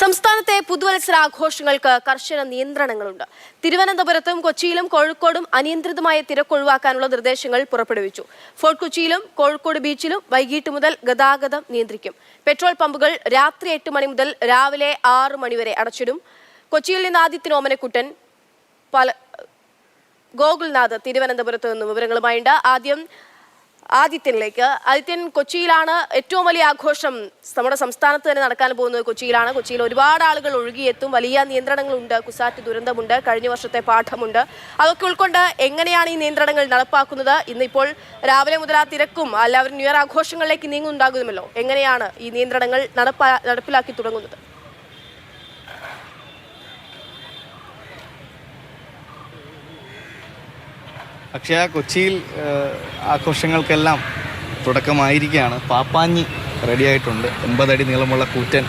സംസ്ഥാനത്തെ പുതുവത്സരാഘോഷങ്ങൾക്ക് കർശന നിയന്ത്രണങ്ങളുണ്ട്. തിരുവനന്തപുരത്തും കൊച്ചിയിലും കോഴിക്കോടും അനിയന്ത്രിതമായ തിരക്കൊഴിവാക്കാനുള്ള നിർദ്ദേശങ്ങൾ പുറപ്പെടുവിച്ചു. ഫോർട്ട് കൊച്ചിയിലും കോഴിക്കോട് ബീച്ചിലും വൈകിട്ട് മുതൽ ഗതാഗതം നിയന്ത്രിക്കും. പെട്രോൾ പമ്പുകൾ രാത്രി എട്ട് മണി മുതൽ രാവിലെ ആറ് മണിവരെ അടച്ചിടും. കൊച്ചിയിൽ നിന്ന് ആദിത്യൻ ഓമനക്കുട്ടൻ പല ഗോകുൽനാഥ് തിരുവനന്തപുരത്ത് നിന്ന് വിവരങ്ങളുമായുണ്ട്. ആദ്യം ആദിത്യനിലേക്ക്. ആദിത്യൻ കൊച്ചിയിലാണ് ഏറ്റവും വലിയ ആഘോഷം നമ്മുടെ സംസ്ഥാനത്ത് തന്നെ നടക്കാൻ പോകുന്നത്. കൊച്ചിയിലാണ്. കൊച്ചിയിൽ ഒരുപാട് ആളുകൾ ഒഴുകിയെത്തും. വലിയ നിയന്ത്രണങ്ങളുണ്ട്. കുസാറ്റ് ദുരന്തമുണ്ട്. കഴിഞ്ഞ വർഷത്തെ പാഠമുണ്ട്. അതൊക്കെ ഉൾക്കൊണ്ട് എങ്ങനെയാണ് ഈ നിയന്ത്രണങ്ങൾ നടപ്പാക്കുന്നത്? ഇന്നിപ്പോൾ രാവിലെ മുതൽ ആ തിരക്കും എല്ലാവരും ന്യൂ ഇയർ ആഘോഷങ്ങളിലേക്ക് നീങ്ങുന്നുണ്ടാകുമല്ലോ എങ്ങനെയാണ് ഈ നിയന്ത്രണങ്ങൾ നടപ്പാ നടപ്പിലാക്കി തുടങ്ങുന്നത്? അക്ഷയ കൊച്ചിയിൽ ആഘോഷങ്ങൾക്കെല്ലാം തുടക്കമായിരിക്കുകയാണ്. പാപ്പാഞ്ഞി റെഡിയായിട്ടുണ്ട്. എൺപതടി നീളമുള്ള കൂറ്റൻ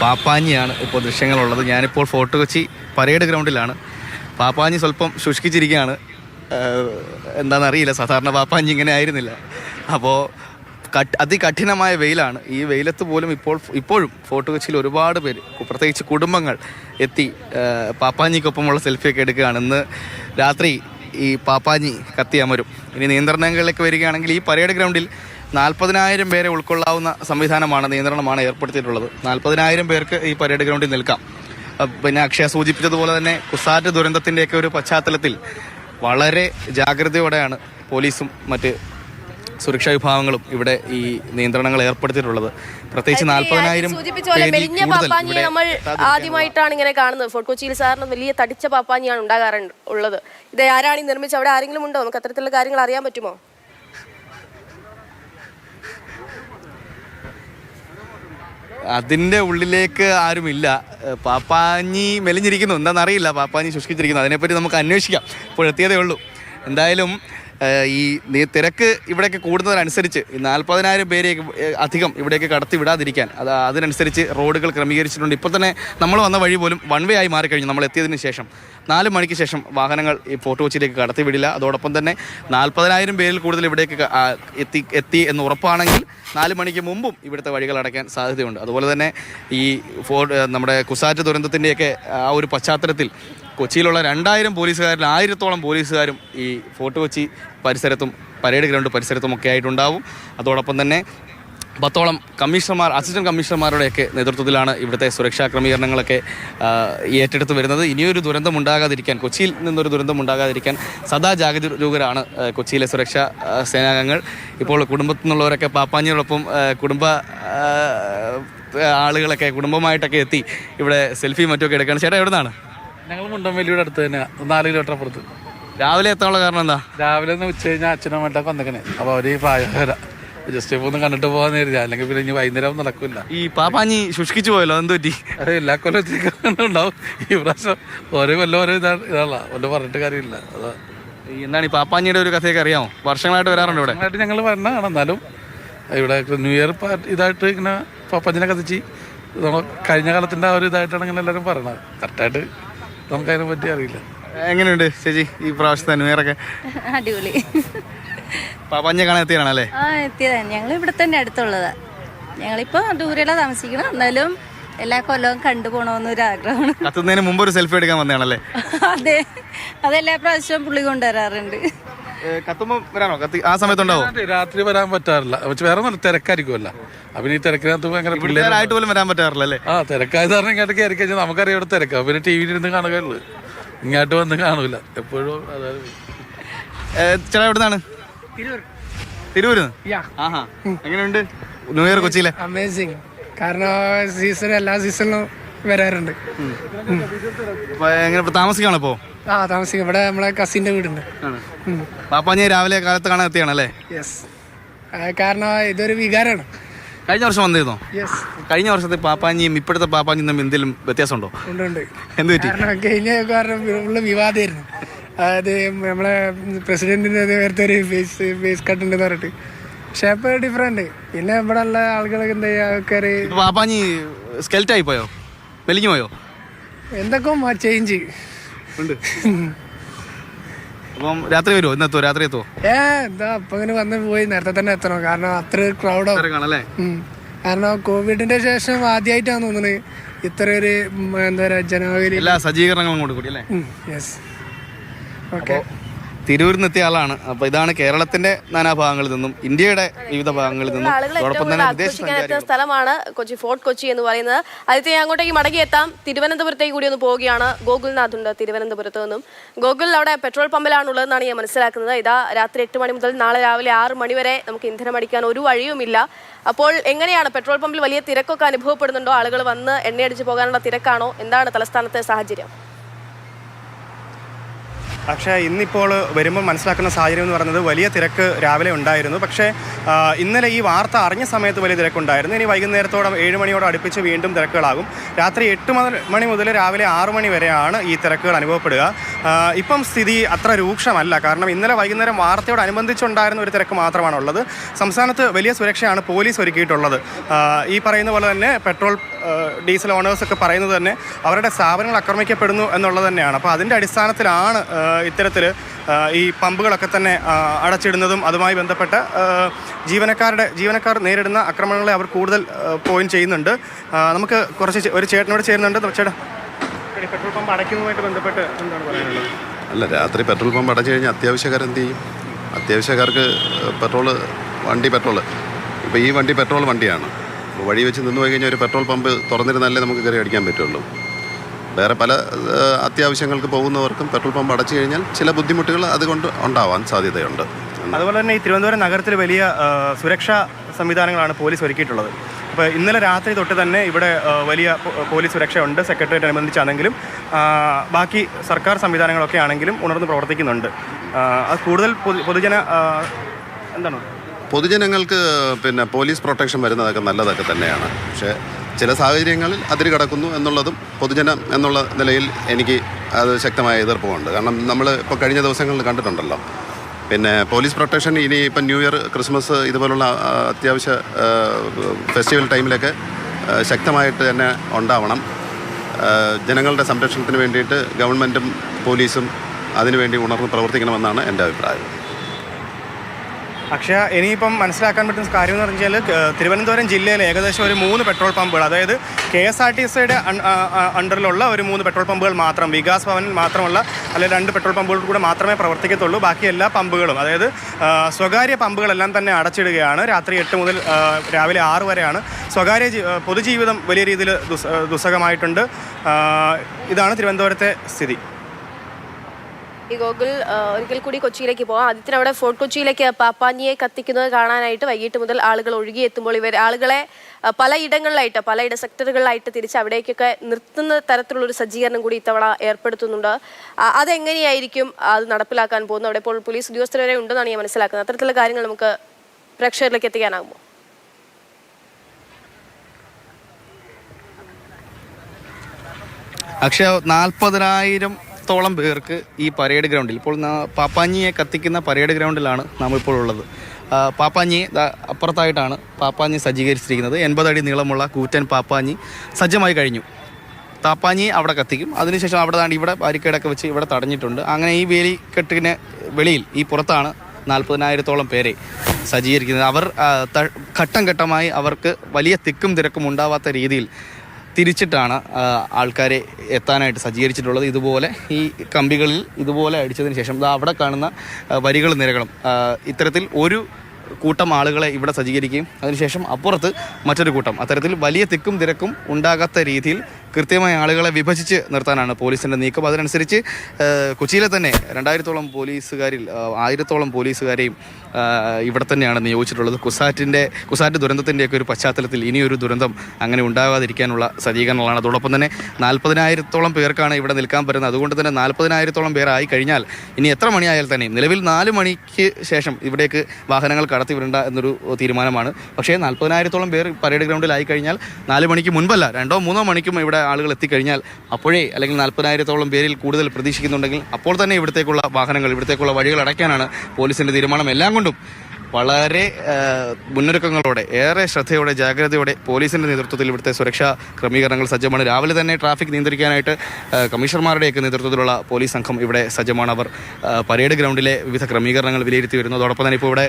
പാപ്പാഞ്ഞിയാണ് ഇപ്പോൾ ദൃശ്യങ്ങളുള്ളത്. ഞാനിപ്പോൾ ഫോർട്ട് കൊച്ചി പരേഡ് ഗ്രൗണ്ടിലാണ്. പാപ്പാഞ്ഞി സ്വല്പം ശുഷ്കിച്ചിരിക്കുകയാണ്. എന്താണെന്നറിയില്ല. സാധാരണ പാപ്പാഞ്ഞി ഇങ്ങനെ ആയിരുന്നില്ല. അപ്പോൾ കട്ട് അതികഠിനമായ വെയിലാണ്. ഈ വെയിലത്ത് പോലും ഇപ്പോൾ ഇപ്പോഴും ഫോർട്ട് കൊച്ചിയിൽ ഒരുപാട് പേര് പ്രത്യേകിച്ച് കുടുംബങ്ങൾ എത്തി പാപ്പാഞ്ഞിക്കൊപ്പമുള്ള സെൽഫിയൊക്കെ എടുക്കുകയാണ്. ഇന്ന് രാത്രി ഈ പാപ്പാഞ്ഞി കത്തിയമരും ഇനി നിയന്ത്രണങ്ങളിലേക്ക് വരികയാണെങ്കിൽ ഈ പരേഡ് ഗ്രൗണ്ടിൽ നാൽപ്പതിനായിരം പേരെ ഉൾക്കൊള്ളാവുന്ന സംവിധാനമാണ് നിയന്ത്രണമാണ് ഏർപ്പെടുത്തിയിട്ടുള്ളത്. നാൽപ്പതിനായിരം പേർക്ക് ഈ പരേഡ് ഗ്രൗണ്ടിൽ നിൽക്കാം. പിന്നെ അക്ഷയ സൂചിപ്പിച്ചതുപോലെ തന്നെ കുസാറ്റ് ദുരന്തത്തിന്റെയൊക്കെ ഒരു പശ്ചാത്തലത്തിൽ വളരെ ജാഗ്രതയോടെയാണ് പോലീസും മറ്റ് സുരക്ഷാ വിഭാഗങ്ങളും ഇവിടെ ഈ നിയന്ത്രണങ്ങൾ ഏർപ്പെടുത്തിയിട്ടുള്ളത്. പ്രത്യേകിച്ച് നാൽപ്പതിനായിരം നമ്മൾ ആദ്യമായിട്ടാണ് ഇങ്ങനെ കാണുന്നത്. ഫോർട്ട് കൊച്ചിയിൽ സാറിന് വലിയ തടിച്ച പാപ്പാഞ്ഞിയാണ് ഉണ്ടാകാറുണ്ട് ഉള്ളത്. ഇത് ആരാണ് ഈ നിർമ്മിച്ചത് അവിടെ ആരെങ്കിലും ഉണ്ടോ? നമുക്ക് അത്തരത്തിലുള്ള കാര്യങ്ങൾ അറിയാൻ പറ്റുമോ? അതിന്റെ ഉള്ളിലേക്ക് ആരുമില്ല. പാപ്പാഞ്ഞി മെലിഞ്ഞിരിക്കുന്നു. എന്താണെന്നറിയില്ല. പാപ്പാഞ്ഞി ശുഷ്കിച്ചിരിക്കുന്നു അതിനെപ്പറ്റി നമുക്ക് അന്വേഷിക്കാം. ഇപ്പോൾ എത്തിയതേ ഉള്ളൂ. എന്തായാലും ഈ തിരക്ക് ഇവിടേക്ക് കൂടുന്നതിനനുസരിച്ച് നാൽപ്പതിനായിരം പേരെ അധികം ഇവിടേക്ക് കടത്തി വിടാതിരിക്കാൻ അത് അതിനനുസരിച്ച് റോഡുകൾ ക്രമീകരിച്ചിട്ടുണ്ട്. ഇപ്പോൾ തന്നെ നമ്മൾ വന്ന വഴി പോലും വൺ വേ ആയി മാറിക്കഴിഞ്ഞു നമ്മൾ എത്തിയതിന് ശേഷം. നാല് മണിക്ക് ശേഷം വാഹനങ്ങൾ ഈ ഫോർട്ട് കൊച്ചിയിലേക്ക് കടത്തി വിടില്ല. അതോടൊപ്പം തന്നെ നാൽപ്പതിനായിരം പേരിൽ കൂടുതൽ ഇവിടേക്ക് എത്തി എത്തി എന്ന് ഉറപ്പാണെങ്കിൽ നാല് മണിക്ക് മുമ്പും ഇവിടുത്തെ വഴികൾ അടയ്ക്കാൻ സാധ്യതയുണ്ട്. അതുപോലെ തന്നെ ഈ ഫോർട്ട് നമ്മുടെ കുസാറ്റ് ദുരന്തത്തിന്റെയൊക്കെ ആ ഒരു പശ്ചാത്തലത്തിൽ കൊച്ചിയിലുള്ള രണ്ടായിരം പോലീസുകാരിൽ ആയിരത്തോളം പോലീസുകാരും ഈ ഫോർട്ട് കൊച്ചി പരിസരത്തും പരേഡ് ഗ്രൗണ്ട് പരിസരത്തും ഒക്കെ ആയിട്ടുണ്ടാവും. അതോടൊപ്പം തന്നെ പത്തോളം കമ്മീഷണർമാർ അസിസ്റ്റന്റ് കമ്മീഷണർമാരുടെയൊക്കെ നേതൃത്വത്തിലാണ് ഇവിടുത്തെ സുരക്ഷാ ക്രമീകരണങ്ങളൊക്കെ ഏറ്റെടുത്ത് വരുന്നത്. ഇനിയൊരു ദുരന്തം ഉണ്ടാകാതിരിക്കാൻ കൊച്ചിയിൽ നിന്നൊരു ദുരന്തം ഉണ്ടാകാതിരിക്കാൻ സദാ ജാഗരൂകരാണ് കൊച്ചിയിലെ സുരക്ഷാ സേനാംഗങ്ങൾ. ഇപ്പോൾ കുടുംബത്തിൽ നിന്നുള്ളവരൊക്കെ പാപ്പാഞ്ഞിയോടൊപ്പം കുടുംബ ആളുകളൊക്കെ കുടുംബമായിട്ടൊക്കെ എത്തി ഇവിടെ സെൽഫി മറ്റുമൊക്കെ എടുക്കുകയാണ്. ചേട്ടാ എവിടെ നിന്നാണ് ഞങ്ങൾ മുണ്ടമ്പല്ലിയുടെ അടുത്ത് തന്നെ നാല് കിലോമീറ്റർ അപ്പുറത്ത്. രാവിലെ എത്താനുള്ള കാരണം എന്താ? രാവിലെ ഒന്ന് ഉച്ച കഴിഞ്ഞാൽ അച്ഛനും അമ്മയൊക്കെ വന്നേക്കണേ. അപ്പോൾ അവർ പ്രായകര ജസ്റ്റ് ഇപ്പോൾ ഒന്ന് കണ്ടിട്ട് പോകാൻ നേരില്ല അല്ലെങ്കിൽ പിന്നെ ഇനി വൈകുന്നേരം നടക്കില്ല ഈ പാപ്പാഞ്ഞി ശുഷ്കിച്ചു പോയല്ലോ എന്ത് പറ്റി? അത് എല്ലാ കൊല്ലം ഉണ്ടാവും. ഈ പ്രാവശ്യം ഓരോ കൊല്ലം ഓരോ ഇതാണ് ഇതാണല്ലോ. ഒന്നും പറഞ്ഞിട്ട് കാര്യമില്ല. അതാ. എന്താണ് ഈ പാപ്പാഞ്ഞിയുടെ ഒരു കഥയൊക്കെ അറിയാമോ? വർഷങ്ങളായിട്ട് വരാറുണ്ട് ഇവിടെ? ആയിട്ട് ഞങ്ങൾ വരണതാണ്. എന്നാലും ഇവിടെ ന്യൂ ഇയർ പാർട്ടി ഇതായിട്ട് ഇങ്ങനെ പാപ്പാഞ്ഞിനെ കത്തിച്ച് നമ്മൾ കഴിഞ്ഞ കാലത്തിന്റെ ആ ഒരു ഇതായിട്ടാണ് ഇങ്ങനെ എല്ലാവരും പറയണത്. കറക്റ്റായിട്ട് നമുക്ക് അതിനെ പറ്റി അറിയില്ല. എങ്ങനെയുണ്ട് ചേച്ചി ഈ പ്രാവശ്യത്തെ ന്യൂയറൊക്കെ അടിപൊളി. പഞ്ഞ കാണാൻ എത്തിയതാണല്ലേ? ആ എത്തിയതാണ് ഞങ്ങൾ ഇവിടെ തന്നെ അടുത്തുള്ളതാ. ഞങ്ങളിപ്പോ ദൂരെയുള്ള താമസിക്കണം എന്നാലും എല്ലാ കൊല്ലവും കണ്ടു പോകണമെന്നൊരു ആഗ്രഹമാണ്. കത്തുന്നതിന് മുമ്പ് ഒരു സെൽഫി എടുക്കാൻ വന്നതാണല്ലേ? അതെ. അതെല്ലാ പ്രാവശ്യവും പുള്ളി കൊണ്ടുവരാറുണ്ട്. കത്തുമ്പോൾ വരാനോ കത്തി ആ സമയത്തുണ്ടാവോ? രാത്രി വരാൻ പറ്റാറില്ല. പക്ഷെ വേറെ നല്ല തിരക്കായിരിക്കുമല്ല. അപ്പം ഈ തിരക്കിനകത്ത് ഭയങ്കര പിള്ളേരായിട്ട് പോലും വരാൻ പറ്റാറില്ല അല്ലേ? ആ തിരക്കായത് കാരണം ഇങ്ങോട്ട് കയറി കഴിഞ്ഞാൽ നമുക്കറിയാം ഇവിടെ തിരക്കാം. പിന്നെ ടി വിയിൽ ഇരുന്ന് കാണുകയുള്ളൂ. ഇങ്ങോട്ട് വന്ന് കാണൂല. എപ്പോഴും ചേട്ടാ എവിടുന്നാണ്? ആഹാ. എങ്ങനെയുണ്ട്? ന്യൂ ഇയർ കൊച്ചിയിലെ? അമേസിങ് കാരണം സീസൺ എല്ലാ സീസണിലും വരാറുണ്ട്. എങ്ങനെ ഇപ്പോ? ആ താമസിക്കും. ഇവിടെ നമ്മളെ കസിന്റെ വീടുണ്ട്. പാപ്പാഞ്ഞെ രാവിലെ കാലത്ത് കാണാൻ എത്തിയാണല്ലേ യെസ് കാരണം ഇതൊരു വികാരമാണ് കഴിഞ്ഞ വർഷം വന്നിരുന്നോ? യെസ് കഴിഞ്ഞ വർഷത്തെ പാപ്പാഞ്ഞിയും ഇപ്പോഴത്തെ പാപ്പാഞ്ഞിയും തമ്മിൽ എന്തെങ്കിലും വ്യത്യാസമുണ്ടോ? ഉണ്ട് ഉണ്ട്. എന്ത് പറ്റി? കാരണം കഴിഞ്ഞ കാരണം ഉള്ള വിവാദമായിരുന്നു. അതായത് നമ്മളെ പ്രസിഡന്റിന്റെ നേരത്തെ ഒരു ഫേസ് ഫേസ് കട്ട് ഉണ്ടെന്ന് പറഞ്ഞിട്ട്. പക്ഷെ അപ്പൊ ഡിഫറെന്റ് പിന്നെ ഇവിടെ ഉള്ള ആളുകളൊക്കെ എന്താ ചെയ്യുക? ആൾക്കാര് പാപ്പാഞ്ഞി സ്കെൽറ്റ് ആയി പോയോ? മെലിഞ്ഞു പോയോ? എന്തൊക്കെ ചേഞ്ച് ഉണ്ട്. അപ്പം രാത്രി വരുമോ ഇന്നെത്തോ രാത്രി എത്തുമോ ഏ എന്താ അപ്പൊ ഇങ്ങനെ വന്ന് പോയി നേരത്തെ തന്നെ എത്തണം? കാരണം അത്ര ക്രൗഡോ കാണല്ലേ കാരണം കോവിഡിന്റെ ശേഷം ആദ്യമായിട്ടാണ് തോന്നുന്നത് ഇത്ര ഒരു എന്താ പറയുക ജനാവലി എല്ലാ സജ്ജീകരണങ്ങളും കൊണ്ട് കൂടി അല്ലേ? യെസ് ഓക്കെ തിരൂരിൽ നിന്നെത്തിയ ആളാണ്. അപ്പൊ ഇതാണ് കേരളത്തിന്റെ നാനാഭാഗങ്ങളിൽ നിന്നും ഇന്ത്യയുടെ വിവിധ ഭാഗങ്ങളിൽ നിന്നും. ആളുകൾ ഏറ്റവും അതോടൊപ്പം തന്നെ വിദേശ സ്ഥലമാണ് കൊച്ചി ഫോർട്ട് കൊച്ചി എന്ന് പറയുന്നത്. ആദ്യത്തെ അങ്ങോട്ടേക്ക് മടങ്ങി എത്താം. തിരുവനന്തപുരത്തേക്ക് കൂടി ഒന്ന് പോവുകയാണ്. ഗോകുൽനാഥ് ഉണ്ട് തിരുവനന്തപുരത്ത് നിന്നും. ഗോകുൽ അവിടെ പെട്രോൾ പമ്പിലാണുള്ളതെന്നാണ് ഞാൻ മനസ്സിലാക്കുന്നത്. ഇതാ രാത്രി എട്ട് മണി മുതൽ നാളെ രാവിലെ ആറ് മണി വരെ നമുക്ക് ഇന്ധനം അടിക്കാൻ ഒരു വഴിയുമില്ല. അപ്പോൾ എങ്ങനെയാണ് പെട്രോൾ പമ്പിൽ വലിയ തിരക്കൊക്കെ അനുഭവപ്പെടുന്നുണ്ടോ? ആളുകൾ വന്ന് എണ്ണയടിച്ച് പോകാനുള്ള തിരക്കാണോ? എന്താണ് തലസ്ഥാനത്തെ സാഹചര്യം? പക്ഷേ ഇന്നിപ്പോൾ വരുമ്പോൾ മനസ്സിലാക്കുന്ന സാഹചര്യം എന്ന് പറയുന്നത് വലിയ തിരക്ക് രാവിലെ ഉണ്ടായിരുന്നു. പക്ഷേ ഇന്നലെ ഈ വാർത്ത അറിഞ്ഞ സമയത്ത് വലിയ തിരക്കുണ്ടായിരുന്നു. ഇനി വൈകുന്നേരത്തോടെ ഏഴ് മണിയോട് അടുപ്പിച്ച് വീണ്ടും തിരക്കുകളാകും. രാത്രി എട്ട് മണി മുതൽ രാവിലെ ആറ് മണി വരെയാണ് ഈ തിരക്കുകൾ അനുഭവപ്പെടുക. ഇപ്പം സ്ഥിതി അത്ര രൂക്ഷമല്ല. കാരണം ഇന്നലെ വൈകുന്നേരം വാർത്തയോടനുബന്ധിച്ചുണ്ടായിരുന്ന ഒരു തിരക്ക് മാത്രമാണുള്ളത്. സംസ്ഥാനത്ത് വലിയ സുരക്ഷയാണ് പോലീസ് ഒരുക്കിയിട്ടുള്ളത്. ഈ പറയുന്ന പോലെ തന്നെ പെട്രോൾ ഡീസൽ ഓണേഴ്സൊക്കെ പറയുന്നത് തന്നെ അവരുടെ സ്ഥാപനങ്ങൾ ആക്രമിക്കപ്പെടുന്നു എന്നുള്ളത് തന്നെയാണ്. അപ്പോൾ അതിന്റെ അടിസ്ഥാനത്തിലാണ് ഇത്തരത്തിൽ ഈ പമ്പുകളൊക്കെ തന്നെ അടച്ചിടുന്നതും അതുമായി ബന്ധപ്പെട്ട ജീവനക്കാരുടെ ജീവനക്കാർ നേരിടുന്ന ആക്രമണങ്ങളെ അവർ കൂടുതൽ പോയിന്റ് ചെയ്യുന്നുണ്ട്. നമുക്ക് കുറച്ച് ഒരു ചേട്ടനോട് ചേരുന്നുണ്ട്. ചേട്ടാ. പെട്രോൾ പമ്പ് അടയ്ക്കുന്നതുമായിട്ട് ബന്ധപ്പെട്ട് എന്താണ് പറയാനുള്ളത്? അല്ല രാത്രി പെട്രോൾ പമ്പ് അടച്ചു കഴിഞ്ഞാൽ അത്യാവശ്യക്കാർ എന്ത് ചെയ്യും? അത്യാവശ്യക്കാർക്ക് പെട്രോൾ വണ്ടി പെട്രോൾ ഇപ്പോൾ ഈ വണ്ടി പെട്രോൾ വണ്ടിയാണ്. വഴി വെച്ച് നിന്ന് പോയി കഴിഞ്ഞാൽ ഒരു പെട്രോൾ പമ്പ് തുറന്നിരുന്നാലേ നമുക്ക് കയറി അടിക്കാൻ പറ്റുള്ളൂ. വേറെ പല അത്യാവശ്യങ്ങൾക്ക് പോകുന്നവർക്കും പെട്രോൾ പമ്പ് അടച്ചു കഴിഞ്ഞാൽ ചില ബുദ്ധിമുട്ടുകൾ അതുകൊണ്ട് ഉണ്ടാവാൻ സാധ്യതയുണ്ട്. അതുപോലെ തന്നെ ഈ തിരുവനന്തപുരം നഗരത്തിൽ വലിയ സുരക്ഷാ സംവിധാനങ്ങളാണ് പോലീസ് ഒരുക്കിയിട്ടുള്ളത്. അപ്പോൾ ഇന്നലെ രാത്രി തൊട്ട് തന്നെ ഇവിടെ വലിയ പോലീസ് സുരക്ഷയുണ്ട്. സെക്രട്ടറിയേറ്റ് അനുബന്ധിച്ചാണെങ്കിലും ബാക്കി സർക്കാർ സംവിധാനങ്ങളൊക്കെ ആണെങ്കിലും ഉണർന്ന് പ്രവർത്തിക്കുന്നുണ്ട്. അത് കൂടുതൽ പൊതു- പൊതുജന എന്താണ്? പൊതുജനങ്ങൾക്ക് പിന്നെ പോലീസ് പ്രൊട്ടക്ഷൻ വരുന്നതൊക്കെ നല്ലതൊക്കെ തന്നെയാണ്. പക്ഷേ ചില സാഹചര്യങ്ങളിൽ അതിര് കടക്കുന്നു എന്നുള്ളതും പൊതുജനം എന്നുള്ള നിലയിൽ എനിക്ക് അത് ശക്തമായ എതിർപ്പുമുണ്ട്. കാരണം നമ്മൾ ഇപ്പോൾ കഴിഞ്ഞ ദിവസങ്ങളിൽ കണ്ടിട്ടുണ്ടല്ലോ. പിന്നെ പോലീസ് പ്രൊട്ടക്ഷൻ ഇനി ഇപ്പം ന്യൂ ഇയർ ക്രിസ്മസ് ഇതുപോലുള്ള അത്യാവശ്യ ഫെസ്റ്റിവൽ ടൈമിലൊക്കെ ശക്തമായിട്ട് തന്നെ ഉണ്ടാവണം. ജനങ്ങളുടെ സംരക്ഷണത്തിന് വേണ്ടിയിട്ട് ഗവൺമെന്റും പോലീസും അതിനുവേണ്ടി ഉണർന്ന് പ്രവർത്തിക്കണമെന്നാണ് എന്റെ അഭിപ്രായം. പക്ഷേ ഇനിയിപ്പം മനസ്സിലാക്കാൻ പറ്റുന്ന കാര്യം എന്ന് പറഞ്ഞാൽ തിരുവനന്തപുരം ജില്ലയിൽ ഏകദേശം ഒരു മൂന്ന് പെട്രോൾ പമ്പുകൾ അതായത് കെ എസ് ആർ ടി സിയുടെ അണ്ടറിലുള്ള ഒരു മൂന്ന് പെട്രോൾ പമ്പുകൾ മാത്രം വികാസ് ഭവൻ മാത്രമുള്ള അല്ലെങ്കിൽ രണ്ട് പെട്രോൾ പമ്പുകൾ കൂടെ മാത്രമേ പ്രവർത്തിക്കത്തുള്ളൂ. ബാക്കി എല്ലാ പമ്പുകളും അതായത് സ്വകാര്യ പമ്പുകളെല്ലാം തന്നെ അടച്ചിടുകയാണ്. രാത്രി എട്ട് മുതൽ രാവിലെ ആറ് വരെയാണ്. സ്വകാര്യ പൊതുജീവിതം വലിയ രീതിയിൽ ദുസ് ദുസ്സഹമായിട്ടുണ്ട്. ഇതാണ് തിരുവനന്തപുരത്തെ സ്ഥിതി. ഈ ഗോകുൽ ഒരിക്കൽ കൂടി കൊച്ചിയിലേക്ക് പോകാം ആദ്യത്തിന് അവിടെ ഫോർട്ട് കൊച്ചിയിലേക്ക് പാപ്പാഞ്ഞിയെ കത്തിക്കുന്നത് കാണാനായിട്ട് വൈകിട്ട് മുതൽ ആളുകൾ ഒഴുകിയെത്തുമ്പോൾ ഇവർ ആളുകളെ പലയിടങ്ങളിലായിട്ട് പലയിട സെക്ടറുകളിലായിട്ട് തിരിച്ച് അവിടേക്കൊക്കെ നിർത്തുന്ന തരത്തിലുള്ള ഒരു സജ്ജീകരണം കൂടി ഇത്തവണ ഏർപ്പെടുത്തുന്നുണ്ട്. അതെങ്ങനെയായിരിക്കും അത് നടപ്പിലാക്കാൻ പോകുന്നത്? അവിടെ ഇപ്പോൾ പോലീസ് ഉദ്യോഗസ്ഥർ വരെ ഉണ്ടെന്നാണ് ഞാൻ മനസ്സിലാക്കുന്നത്. അത്തരത്തിലുള്ള കാര്യങ്ങൾ നമുക്ക് പ്രേക്ഷകരിലേക്ക് എത്തിക്കാനാകുമോ? അക്ഷയ നാൽപ്പതിനായിരത്തോളം പേർക്ക് ഈ പരേഡ് ഗ്രൗണ്ടിൽ ഇപ്പോൾ പാപ്പാഞ്ഞിയെ കത്തിക്കുന്ന പരേഡ് ഗ്രൗണ്ടിലാണ് നാം ഇപ്പോൾ ഉള്ളത്. പാപ്പാഞ്ഞിയെ അപ്പുറത്തായിട്ടാണ് പാപ്പാഞ്ഞി സജ്ജീകരിച്ചിരിക്കുന്നത്. എൺപതടി നീളമുള്ള കൂറ്റൻ പാപ്പാഞ്ഞി സജ്ജമായി കഴിഞ്ഞു. താപ്പാഞ്ഞി അവിടെ കത്തിക്കും. അതിനുശേഷം അവിടെ താണ്ട് ഇവിടെ ബാരിക്കേഡൊക്കെ വെച്ച് ഇവിടെ തടഞ്ഞിട്ടുണ്ട്. അങ്ങനെ ഈ വേലി കെട്ടിന് വെളിയിൽ ഈ പുറത്താണ് നാൽപ്പതിനായിരത്തോളം പേരെ സജ്ജീകരിക്കുന്നത്. അവർ ഘട്ടം ഘട്ടമായി അവർക്ക് വലിയ തിക്കും തിരക്കും ഉണ്ടാവാത്ത രീതിയിൽ തിരിച്ചിട്ടാണ് ആൾക്കാരെ എത്താനായിട്ട് സജ്ജീകരിച്ചിട്ടുള്ളത്. ഇതുപോലെ ഈ കമ്പികളിൽ ഇതുപോലെ അടിച്ചതിന് ശേഷം ദാ അവിടെ കാണുന്ന വരികളും നിരകളും ഇത്തരത്തിൽ ഒരു കൂട്ടം ആളുകളെ ഇവിടെ സജ്ജീകരിക്കുകയും അതിനുശേഷം അപ്പുറത്ത് മറ്റൊരു കൂട്ടം. അത്തരത്തിൽ വലിയ തിക്കും തിരക്കും ഉണ്ടാകാത്ത രീതിയിൽ കൃത്യമായ ആളുകളെ വിഭജിച്ച് നിർത്താനാണ് പോലീസിന്റെ നീക്കം. അതിനനുസരിച്ച് കൊച്ചിയിലെ തന്നെ രണ്ടായിരത്തോളം പോലീസുകാരിൽ ആയിരത്തോളം പോലീസുകാരെയും ഇവിടെ തന്നെയാണ് നിയോഗിച്ചിട്ടുള്ളത്. കുസാറ്റിന്റെ കുസാറ്റ് ദുരന്തത്തിന്റെയൊക്കെ ഒരു പശ്ചാത്തലത്തിൽ ഇനിയൊരു ദുരന്തം അങ്ങനെ ഉണ്ടാകാതിരിക്കാനുള്ള സജ്ജീകരണങ്ങളാണ്. അതോടൊപ്പം തന്നെ നാൽപ്പതിനായിരത്തോളം പേർക്കാണ് ഇവിടെ നിൽക്കാൻ പറ്റുന്നത്. അതുകൊണ്ട് തന്നെ നാൽപ്പതിനായിരത്തോളം പേരായി കഴിഞ്ഞാൽ ഇനി എത്ര മണിയായാൽ തന്നെയും നിലവിൽ നാല് മണിക്ക് ശേഷം ഇവിടേക്ക് വാഹനങ്ങൾ കടത്തി വിടേണ്ട എന്നൊരു തീരുമാനമാണ്. പക്ഷേ നാൽപ്പതിനായിരത്തോളം പേർ പരേഡ് ഗ്രൗണ്ടിലായി കഴിഞ്ഞാൽ നാല് മണിക്ക് മുൻപല്ല രണ്ടോ മൂന്നോ മണിക്കും ഇവിടെ ആളുകൾ എത്തിക്കഴിഞ്ഞാൽ അപ്പോഴേ അല്ലെങ്കിൽ നാൽപ്പതിനായിരത്തോളം പേരിൽ കൂടുതൽ പ്രതീക്ഷിക്കുന്നുണ്ടെങ്കിൽ അപ്പോൾ തന്നെ ഇവിടത്തേക്കുള്ള വാഹനങ്ങൾ ഇവിടത്തേക്കുള്ള വഴികൾ അടയ്ക്കാനാണ് പോലീസിന്റെ തീരുമാനം. എല്ലാം കൊണ്ടും വളരെ മുന്നൊരുക്കങ്ങളോടെ ഏറെ ശ്രദ്ധയോടെ ജാഗ്രതയോടെ പോലീസിന്റെ നേതൃത്വത്തിൽ ഇവിടുത്തെ സുരക്ഷാ ക്രമീകരണങ്ങൾ സജ്ജമാണ്. രാവിലെ തന്നെ ട്രാഫിക് നിയന്ത്രിക്കാനായിട്ട് കമ്മീഷണർമാരുടെയൊക്കെ നേതൃത്വത്തിലുള്ള പോലീസ് സംഘം ഇവിടെ സജ്ജമാണ്. അവർ പരേഡ് ഗ്രൗണ്ടിലെ വിവിധ ക്രമീകരണങ്ങൾ വിലയിരുത്തി വരുന്നു. അതോടൊപ്പം തന്നെ ഇപ്പോൾ ഇവിടെ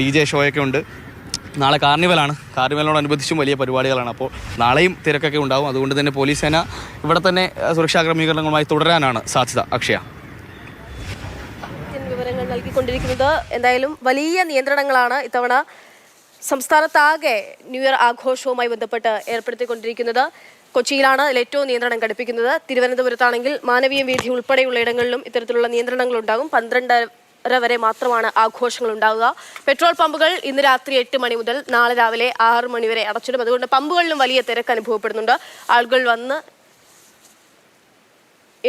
ഡി ജെ ഷോയൊക്കെ ഉണ്ട്. നാളെ കാർണിവലാണ്. കാർണിവലിനോടനുബന്ധിച്ചും വലിയ പരിപാടികളാണ്. അപ്പോൾ നാളെയും തിരക്കൊക്കെ ഉണ്ടാവും. അതുകൊണ്ട് തന്നെ പോലീസ് സേന ഇവിടെ തന്നെ സുരക്ഷാ ക്രമീകരണങ്ങളുമായി തുടരാനാണ് സാധ്യത. അക്ഷയ. വിവരങ്ങൾ നൽകിക്കൊണ്ടിരിക്കുന്നത് എന്തായാലും വലിയ നിയന്ത്രണങ്ങളാണ് ഇത്തവണ സംസ്ഥാനത്താകെ ന്യൂ ഇയർ ആഘോഷവുമായി ബന്ധപ്പെട്ട് ഏർപ്പെടുത്തിക്കൊണ്ടിരിക്കുന്നത്. കൊച്ചിയിലാണ് ഏറ്റവും നിയന്ത്രണം ഘടിപ്പിക്കുന്നത്. തിരുവനന്തപുരത്താണെങ്കിൽ മാനവീയ വീഥി ഉൾപ്പെടെയുള്ള ഇടങ്ങളിലും ഇത്തരത്തിലുള്ള നിയന്ത്രണങ്ങൾ ഉണ്ടാകും പന്ത്രണ്ടര വരെ മാത്രമാണ് ആഘോഷങ്ങൾ ഉണ്ടാവുക. പെട്രോൾ പമ്പുകൾ ഇന്ന് രാത്രി എട്ട് മണി മുതൽ നാളെ രാവിലെ ആറ് മണി വരെ അടച്ചിടും. അതുകൊണ്ട് പമ്പുകളിലും വലിയ തിരക്ക് അനുഭവപ്പെടുന്നുണ്ട്. ആളുകൾ വന്ന്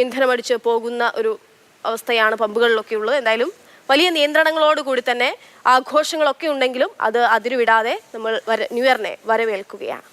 ഇന്ധനമടിച്ച് പോകുന്ന ഒരു അവസ്ഥയാണ് പമ്പുകളിലൊക്കെ ഉള്ളത്. എന്തായാലും വലിയ നിയന്ത്രണങ്ങളോടുകൂടി തന്നെ ആഘോഷങ്ങളൊക്കെ ഉണ്ടെങ്കിലും അത് അതിരുവിടാതെ നമ്മൾ വര ന്യൂ ഇയറിനെ വരവേൽക്കുകയാണ്.